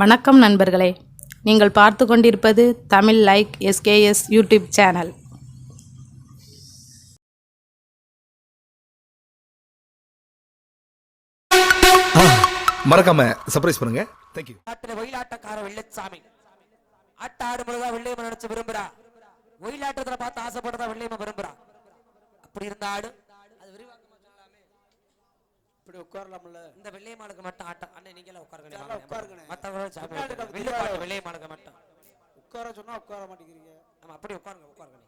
வணக்கம் நண்பர்களே. நீங்கள் பார்த்து கொண்டிருப்பது Tamil like SKS YouTube channel. மறக்காம சர்ப்ரைஸ் பண்ணுங்க. தேங்க்யூ ஒயிலாட்டக்கார வெள்ளச்சாமி. ஆட்ட ஆடும்போதுதான் வெள்ளையம்மன் நினைச்சு விரும்புறா. ஒயிலாட்டத்துல பார்த்து ஆசைப்படுறதா வெள்ளையம்மன் விரும்புறா. அப்படி இருந்த ஆடு இப்படி உட்காரலாம்ல? இந்த வெள்ளையம்மாளுக்கு மட்டும் ஆட்டம். அண்ணன் நீங்க எல்லாம் உட்காருங்க. உட்காருங்கண்ணே. பின்னாடி பக்கத்துல வெள்ளையம்மாளுக்கு வெள்ளையம்மாளுக்கு மட்டும். உட்கார சொன்னா உட்கார மாட்டேங்கிறீங்க. நம்ம அப்படி உட்காருங்க உட்காருங்க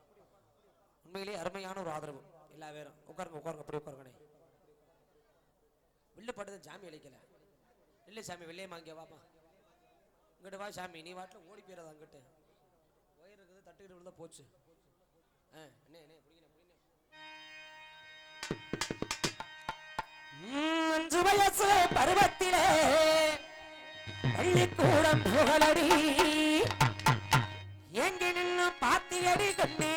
உண்மையிலேயே அருமையான ஒரு ஆதரவு. எல்லா பேரும். உட்காருங்க உட்காருங்க அப்படி உட்காருங்கண்ணே வில்லு படுது சாமி அழிக்கல. இல்லை சாமி வெள்ளையம்மா இங்கே வாப்பா. இங்கிட்டு வா சாமி. நீ வாட்டில் ஓடி போயிடாத அங்கிட்டு. ஒயர் இருக்குது தட்டுக்கிட்டு விழுந்தா போச்சு. ஆ என்ன என்ன வயசு பருவத்திலே பள்ளிக்கூடம் புகழடி. எங்கே நின்னு பாத்தியடி கண்ணே.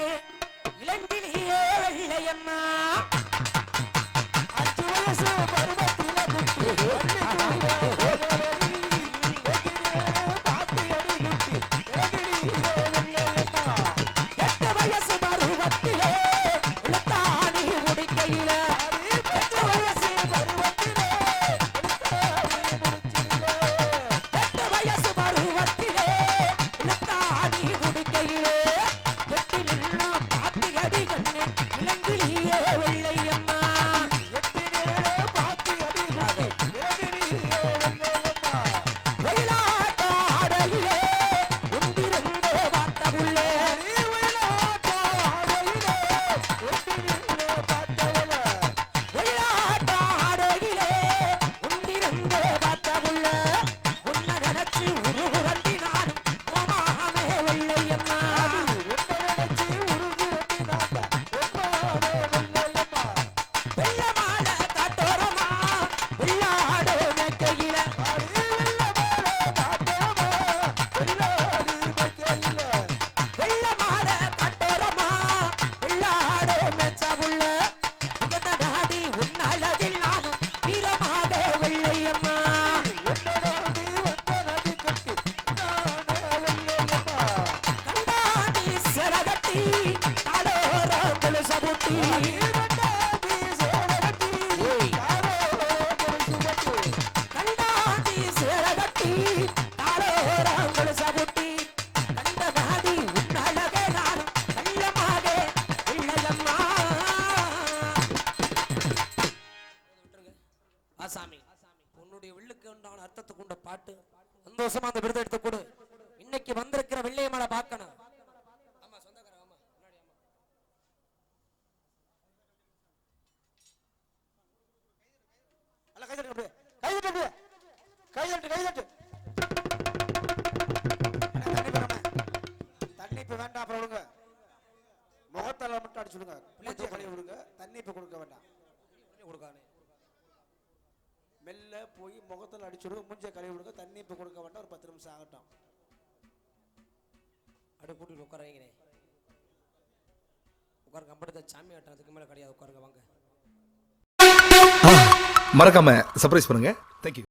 ஆசாமி உன்னுடைய வில்லுக்கு உண்டான அர்த்தத்துக்கு உண்ட பாட்டு சந்தோஷமா அந்த விருதை எடுத்து கொடு. இன்னைக்கு வந்திருக்கிற வெள்ளையமலை பார்க்கணும். ஆமா சொந்தக்காரன் ஆமா முன்னாடி ஆமா. அல்ல கை தட்டு அப்படியே. கை தட்டு அப்படியே. கை தட்டு கை தட்டு. அண்ணே, தண்ணி போடாம. தண்ணி இப்ப வேண்டாம் அப்புறம் விடுங்க. முகத்தால மட்டும் அடிச்சு விடுங்க. மூஞ்ச கழுவி விடுங்க தண்ணி இப்ப கொடுக்க வேண்டாம். கொடுக்கானே மெல்ல போய் முகத்தில் அடிச்சுடுங்க மூஞ்ச கழுவி விடுங்க தண்ணி இப்போ கொடுக்க வேண்டாம் ஒரு பத்து நிமிஷம் ஆகட்டும். அப்படியே போட்டு உட்கார வைக்கிறேன். உட்காருங்க அம்படுத்த சாமி ஆட்டுறதுக்கு மேலே கிடையாது உட்காருங்க வாங்க. மறக்காம சர்ப்ரைஸ் பண்ணுங்க. தேங்க்யூ